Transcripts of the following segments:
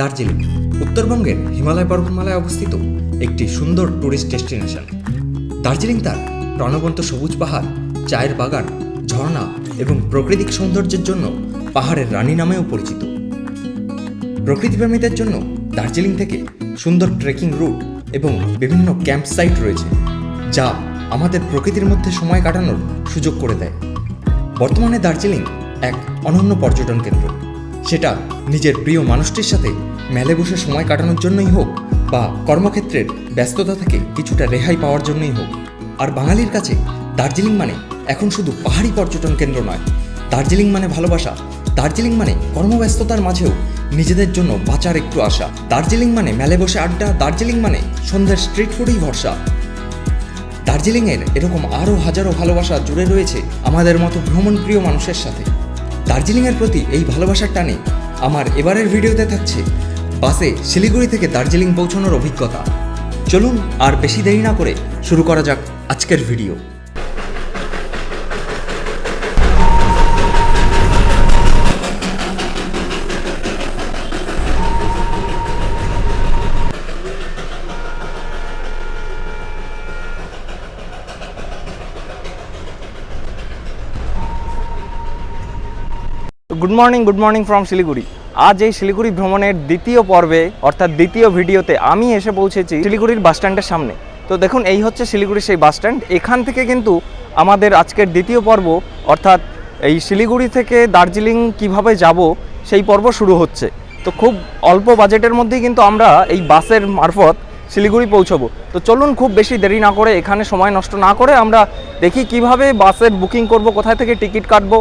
দার্জিলিং, উত্তরবঙ্গের হিমালয় পর্বতমালায় অবস্থিত একটি সুন্দর ট্যুরিস্ট ডেস্টিনেশন দার্জিলিং তার প্রাণবন্ত সবুজ পাহাড়, চায়ের বাগান, ঝর্ণা এবং প্রাকৃতিক সৌন্দর্যের জন্য পাহাড়ের রানী নামেও পরিচিত। প্রকৃতিপ্রেমীদের জন্য দার্জিলিং থেকে সুন্দর ট্রেকিং রুট এবং বিভিন্ন ক্যাম্প সাইট রয়েছে, যা আমাদের প্রকৃতির মধ্যে সময় কাটানোর সুযোগ করে দেয়। বর্তমানে দার্জিলিং এক অনন্য পর্যটন কেন্দ্র। সেটা নিজের প্রিয় মানুষটির সাথে মেলে বসে সময় কাটানোর জন্যই হোক বা কর্মক্ষেত্রের ব্যস্ততা থেকে কিছুটা রেহাই পাওয়ার জন্যই হোক। আর বাঙালির কাছে দার্জিলিং মানে এখন শুধু পাহাড়ি পর্যটন কেন্দ্র নয়। দার্জিলিং মানে ভালোবাসা। দার্জিলিং মানে কর্মব্যস্ততার মাঝেও নিজেদের জন্য বাঁচার একটু আশা। দার্জিলিং মানে মেলে বসে আড্ডা। দার্জিলিং মানে সন্ধ্যার স্ট্রিট ফুডেই ভরসা। দার্জিলিংয়ের এরকম আরও হাজারো ভালোবাসা জুড়ে রয়েছে আমাদের মতো ভ্রমণপ্রিয় মানুষের সাথে। দার্জিলিংয়ের প্রতি এই ভালোবাসার টানে আমার এবারের ভিডিওতে থাকছে বাসে শিলিগুড়ি থেকে দার্জিলিং পৌঁছানোর অভিজ্ঞতা। চলুন আর বেশি দেরি না করে শুরু করা যাক আজকের video. Good morning good morning from Siliguri. আজ এই শিলিগুড়ি ভ্রমণের দ্বিতীয় পর্বে, অর্থাৎ দ্বিতীয় ভিডিওতে আমি এসে পৌঁছেছি শিলিগুড়ির বাস স্ট্যান্ডের সামনে। তো দেখুন, এই হচ্ছে শিলিগুড়ির সেই বাস স্ট্যান্ড। এখান থেকে কিন্তু আমাদের আজকের দ্বিতীয় পর্ব, অর্থাৎ এই শিলিগুড়ি থেকে দার্জিলিং কীভাবে যাব, সেই পর্ব শুরু হচ্ছে। তো খুব অল্প বাজেটের মধ্যেই কিন্তু আমরা এই বাসের মারফত শিলিগুড়ি পৌঁছবো। তো চলুন, খুব বেশি দেরি না করে এখানে সময় নষ্ট না করে আমরা দেখি কীভাবে বাসের বুকিং করব, কোথায় থেকে টিকিট কাটবো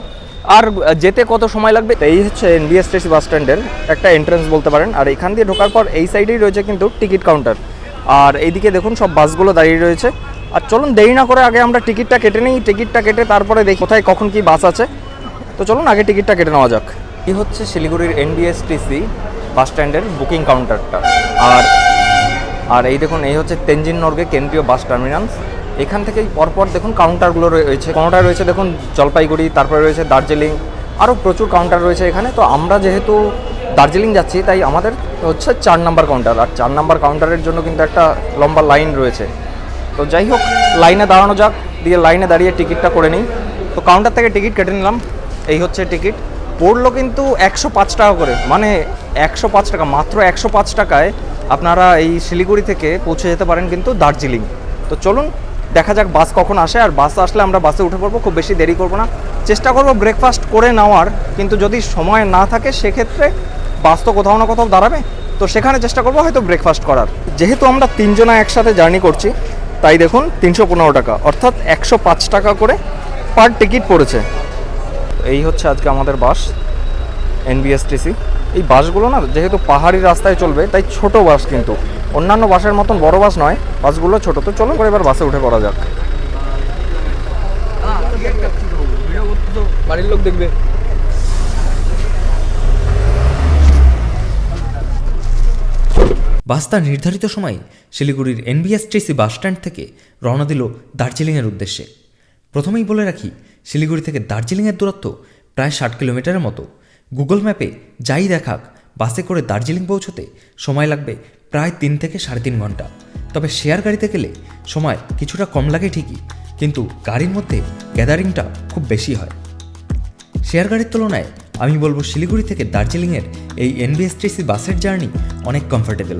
আর যেতে কত সময় লাগবে? এই হচ্ছে এনবিএসটিসি বাস স্ট্যান্ডের একটা এন্ট্রান্স বলতে পারেন। আর এখান দিয়ে ঢোকার পর এই সাইডেই রয়েছে কিন্তু টিকিট কাউন্টার আর এইদিকে দেখুন, সব বাসগুলো দাঁড়িয়ে রয়েছে। আর চলুন, দেরি না করে আগে আমরা টিকিটটা কেটে নিই। টিকিটটা কেটে তারপরে দেখি কোথায় কখন কি বাস আছে। তো চলুন, আগে টিকিটটা কেটে নেওয়া যাক। এই হচ্ছে শিলিগুড়ির এনবিএসটিসি বাস স্ট্যান্ডের বুকিং কাউন্টারটা আর আর এই দেখুন, এই হচ্ছে তেনজিন নর্গে কেন্দ্রীয় বাস টার্মিনাল এখান থেকেই পরপর দেখুন কাউন্টারগুলো রয়েছে। কোনোটায় রয়েছে দেখুন জলপাইগুড়ি, তারপরে রয়েছে দার্জিলিং। আরও প্রচুর কাউন্টার রয়েছে এখানে। তো আমরা যেহেতু দার্জিলিং যাচ্ছি, তাই আমাদের হচ্ছে চার নাম্বার কাউন্টার আর চার নাম্বার কাউন্টারের জন্য কিন্তু একটা লম্বা লাইন রয়েছে। তো যাই হোক লাইনে দাঁড়ানো যাক, দিয়ে লাইনে দাঁড়িয়ে টিকিটটা করে নিই। তো কাউন্টার থেকে টিকিট কেটে নিলাম। এই হচ্ছে টিকিট পড়ল কিন্তু একশো পাঁচ টাকা করে। মানে একশো পাঁচ টাকা, মাত্র একশো পাঁচ টাকায় আপনারা এই শিলিগুড়ি থেকে পৌঁছে যেতে পারেন কিন্তু দার্জিলিং। তো চলুন দেখা যাক বাস কখন আসে, আর বাস আসলে আমরা বাসে উঠে পড়ব, খুব বেশি দেরি করব না। চেষ্টা করব ব্রেকফাস্ট করে নেওয়ার, কিন্তু যদি সময় না থাকে, সেক্ষেত্রে বাস তো কোথাও না কোথাও দাঁড়াবে। তো সেখানে চেষ্টা করব হয়তো ব্রেকফাস্ট করার। যেহেতু আমরা তিনজনা একসাথে জার্নি করছি, তাই দেখুন তিনশো পনেরো টাকা, অর্থাৎ একশো পাঁচ টাকা করে পার টিকিট পড়েছে। এই হচ্ছে আজকে আমাদের বাস এনবিএসটিসি এই বাসগুলো না, যেহেতু পাহাড়ি রাস্তায় চলবে, তাই ছোট বাস কিন্তু। অন্যান্য বাসের মতন বড় বাস নয় বাসগুলো ছোট। তো চলো করে এবার বাসে উঠে পড়া যাক। বাড়ির লোক দেখবে। বাস তার নির্ধারিত সময়ে শিলিগুড়ির এনবিএসটিসি বাস স্ট্যান্ড থেকে রওনা দিল দার্জিলিংয়ের উদ্দেশ্যে। প্রথমেই বলে রাখি শিলিগুড়ি থেকে দার্জিলিংয়ের দূরত্ব প্রায় ষাট কিলোমিটারের মতো। গুগল ম্যাপে যাই দেখাক বাসে করে দার্জিলিং পৌঁছতে সময় লাগবে প্রায় তিন থেকে সাড়ে তিন ঘণ্টা। তবে শেয়ার গাড়িতে গেলে সময় কিছুটা কম লাগে ঠিকই, কিন্তু গাড়ির মধ্যে গ্যাদারিংটা খুব বেশি হয়। শেয়ার গাড়ির তুলনায় আমি বলব শিলিগুড়ি থেকে দার্জিলিংয়ের এই এনবিএসটিসি বাসের জার্নি অনেক কমফোর্টেবল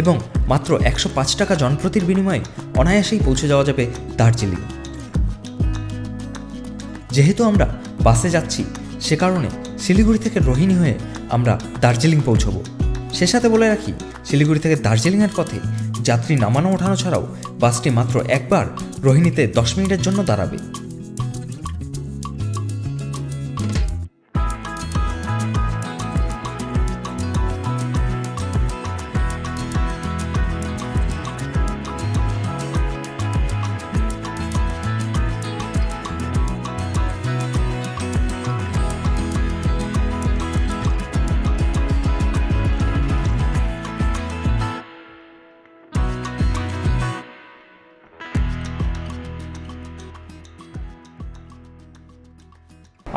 এবং মাত্র একশো পাঁচ টাকা জনপ্রতির বিনিময়ে অনায়াসেই পৌঁছে যাওয়া যাবে দার্জিলিং। যেহেতু আমরা বাসে যাচ্ছি, সে কারণে শিলিগুড়ি থেকে রোহিণী হয়ে আমরা দার্জিলিং পৌঁছবো। সে সাথে বলে রাখি, শিলিগুড়ি থেকে দার্জিলিংয়ের পথে যাত্রী নামানো ওঠানো ছাড়াও বাসটি মাত্র একবার রোহিণীতে দশ মিনিটের জন্য দাঁড়াবে।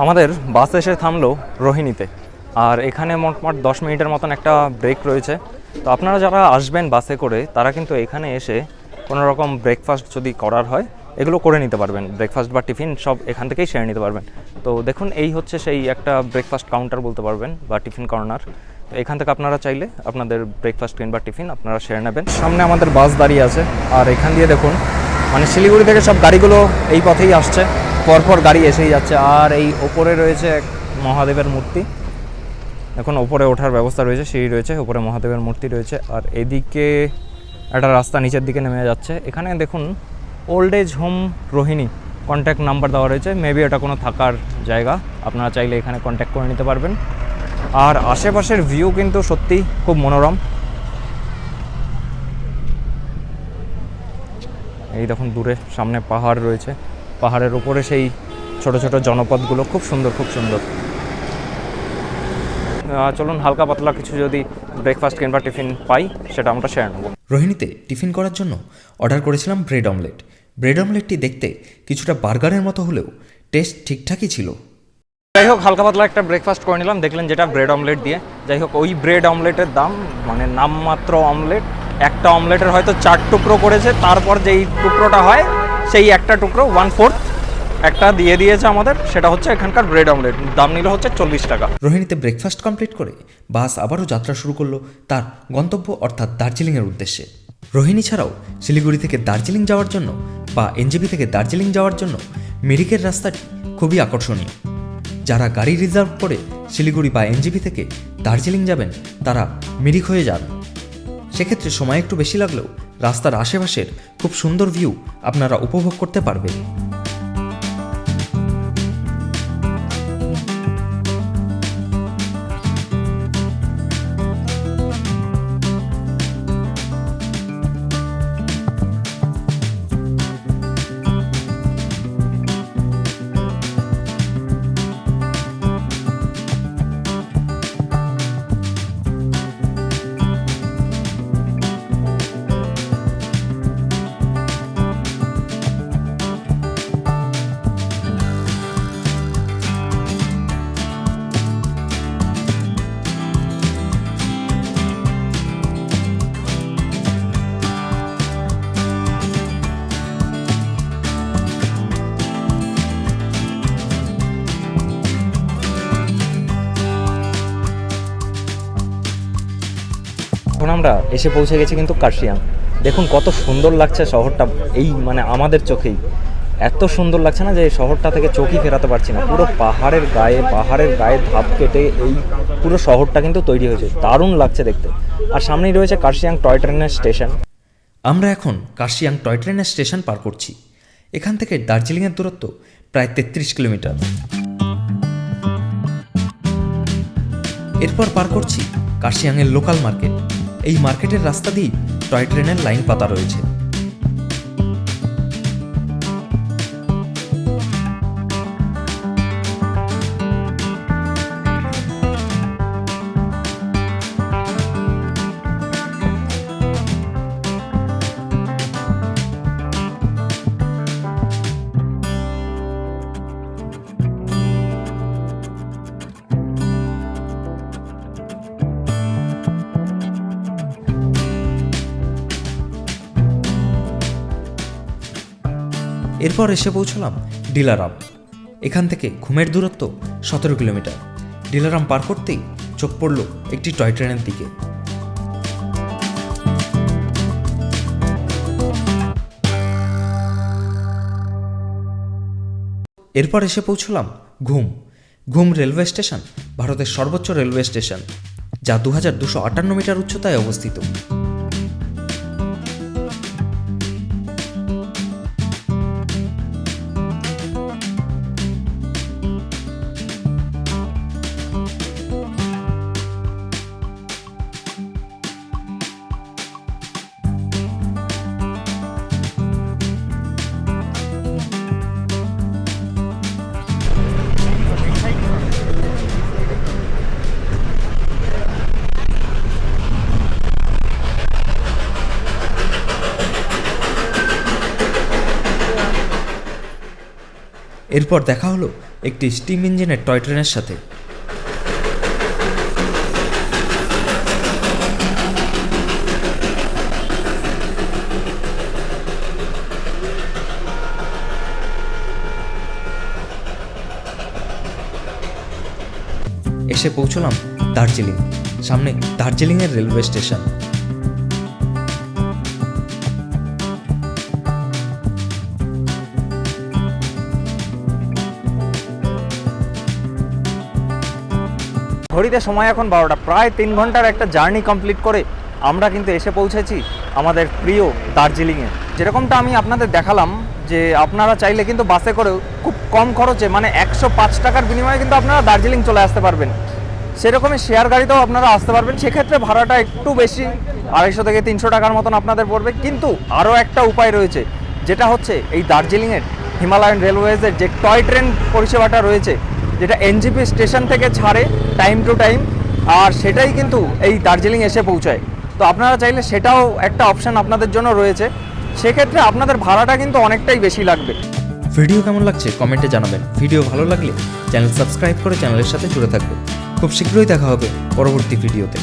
আমাদের বাস এসে থামলো রোহিণীতে। আর এখানে মোটমাট দশ মিনিটের মতন একটা ব্রেক রয়েছে। তো আপনারা যারা আসবেন বাসে করে, তারা কিন্তু এখানে এসে কোনো রকম ব্রেকফাস্ট যদি করার হয়, এগুলো করে নিতে পারবেন। ব্রেকফাস্ট বা টিফিন সব এখান থেকেই সেরে নিতে পারবেন। তো দেখুন, এই হচ্ছে সেই একটা ব্রেকফাস্ট কাউন্টার বলতে পারবেন, বা টিফিন কর্নার তো এখান থেকে আপনারা চাইলে আপনাদের ব্রেকফাস্ট কিংবা টিফিন আপনারা সেরে নেবেন। সামনে আমাদের বাস দাঁড়িয়ে আছে। আর এখান দিয়ে দেখুন মানে শিলিগুড়ি থেকে সব গাড়িগুলো এই পথেই আসছে। পরপর গাড়ি এসেই যাচ্ছে। আর এই ওপরে রয়েছে এক মহাদেবের মূর্তি। এখন ওপরে ওঠার ব্যবস্থা রয়েছে, সিঁড়ি রয়েছে, ওপরে মহাদেবের মূর্তি রয়েছে। আর এদিকে একটা রাস্তা নিচের দিকে নেমে যাচ্ছে। এখানে দেখুন old age home Rohini contact number দেওয়া রয়েছে। মেবি এটা কোনো থাকার জায়গা। আপনারা চাইলে এখানে কন্ট্যাক্ট করে নিতে পারবেন। আর আশেপাশের ভিউ কিন্তু সত্যি খুব মনোরম। এই দেখুন, দূরে সামনে পাহাড় রয়েছে। পাহাড়ের উপরে সেই ছোট ছোট জনপদগুলো খুব সুন্দর খুব সুন্দর। চলুন হালকা পাতলা কিছু যদি ব্রেকফাস্ট কিংবা টিফিন পাই সেটা আমরা শেয়ার নেব। রোহিণীতে টিফিন করার জন্য অর্ডার করেছিলাম ব্রেড অমলেট ব্রেড অমলেটটি দেখতে কিছুটা বার্গারের মতো হলেও টেস্ট ঠিকঠাকই ছিল। যাই হোক হালকা পাতলা একটা ব্রেকফাস্ট করে নিলাম। দেখলেন যেটা ব্রেড অমলেট দিয়ে। যাই হোক ওই ব্রেড অমলেটের দাম মানে নামমাত্র অমলেট একটা অমলেটের হয়তো চার টুকরো করেছে তারপর যেই টুকরোটা হয় সেই একটা টুকরো ওয়ান ফোর্থ একটা দিয়ে দিয়েছে আমাদের, সেটা হচ্ছে এখানকার ব্রেড অমলেট দাম নিল হচ্ছে চল্লিশ টাকা। রোহিণীতে ব্রেকফাস্ট কমপ্লিট করে বাস আবারও যাত্রা শুরু করল তার গন্তব্য অর্থাৎ দার্জিলিংয়ের উদ্দেশ্যে। রোহিণী ছাড়াও শিলিগুড়ি থেকে দার্জিলিং যাওয়ার জন্য বা এনজেপি থেকে দার্জিলিং যাওয়ার জন্য মিরিকের রাস্তাটি খুবই আকর্ষণীয়। যারা গাড়ি রিজার্ভ করে শিলিগুড়ি বা এনজিপি থেকে দার্জিলিং যাবেন, তারা মিরিক হয়ে যান। সেক্ষেত্রে সময় একটু বেশি লাগলেও রাস্তার আশেপাশের খুব সুন্দর ভিউ আপনারা উপভোগ করতে পারবেন। আমরা এসে পৌঁছে গেছি কিন্তু কার্শিয়াং। দেখুন কত সুন্দর লাগছে শহরটা এই মানে আমাদের চোখেই। এত সুন্দর লাগছে না যে শহরটা থেকে চোখই ফেরাতে পারছি না। পুরো পাহাড়ের গায়ে পাহাড়ের গায়ে ধাপ কেটে এই পুরো শহরটা কিন্তু তৈরি হয়েছে। দারুণ লাগছে দেখতে। আর সামনেই রয়েছে কার্শিয়াং টয় ট্রেনের স্টেশন। আমরা এখন কার্শিয়াং টয় ট্রেনের স্টেশন পার করছি। এখান থেকে দার্জিলিংয়ের দূরত্ব প্রায় তেত্রিশ কিলোমিটার। এরপর পার করছি কার্শিয়াংয়ের লোকাল মার্কেট। এই মার্কেটের রাস্তা দিয়ে টয় ট্রেনের লাইন পাতা রয়েছে। এরপর এসে পৌঁছলাম ডিলারাম। এখান থেকে ঘুমের দূরত্ব সতেরো কিলোমিটার। ডিলারাম পার করতেই চোখ পড়ল একটি টয় ট্রেনের দিকে। এরপর এসে পৌঁছলাম ঘুম। ঘুম রেলওয়ে স্টেশন, ভারতের সর্বোচ্চ রেলওয়ে স্টেশন, যা দু হাজার দুশো আটান্ন মিটার উচ্চতায় অবস্থিত। এরপর দেখা হলো একটি স্টিম ইঞ্জিনের টয় ট্রেনের সাথে। এসে পৌঁছলাম দার্জিলিং। সামনে দার্জিলিংয়ের রেলওয়ে স্টেশন। ঘড়িতে সময় এখন বারোটা, প্রায় তিন ঘণ্টার একটা জার্নি কমপ্লিট করে আমরা কিন্তু এসে পৌঁছেছি আমাদের প্রিয় দার্জিলিংয়ে। যেরকমটা আমি আপনাদের দেখালাম যে আপনারা চাইলে কিন্তু বাসে করেও খুব কম খরচে মানে একশো পাঁচ টাকার বিনিময়ে কিন্তু আপনারা দার্জিলিং চলে আসতে পারবেন। সেরকমই শেয়ার গাড়িতেও আপনারা আসতে পারবেন, সেক্ষেত্রে ভাড়াটা একটু বেশি, আড়াইশো থেকে তিনশো টাকার মতন আপনাদের পড়বে। কিন্তু আরও একটা উপায় রয়েছে, যেটা হচ্ছে এই দার্জিলিংয়ের হিমালয়ান রেলওয়েজের যে টয় ট্রেন পরিষেবাটা রয়েছে যেটা এনজিপি স্টেশন থেকে ছাড়ে টাইম টু টাইম আর সেটাই কিন্তু এই দার্জিলিং এসে পৌঁছায়। তো আপনারা চাইলে সেটাও একটা অপশান আপনাদের জন্য রয়েছে। সেক্ষেত্রে আপনাদের ভাড়াটা কিন্তু অনেকটাই বেশি লাগবে। ভিডিও কেমন লাগছে কমেন্টে জানাবেন। ভিডিও ভালো লাগলে চ্যানেল সাবস্ক্রাইব করে চ্যানেলের সাথে জুড়ে থাকবে। খুব শীঘ্রই দেখা হবে পরবর্তী ভিডিওতে।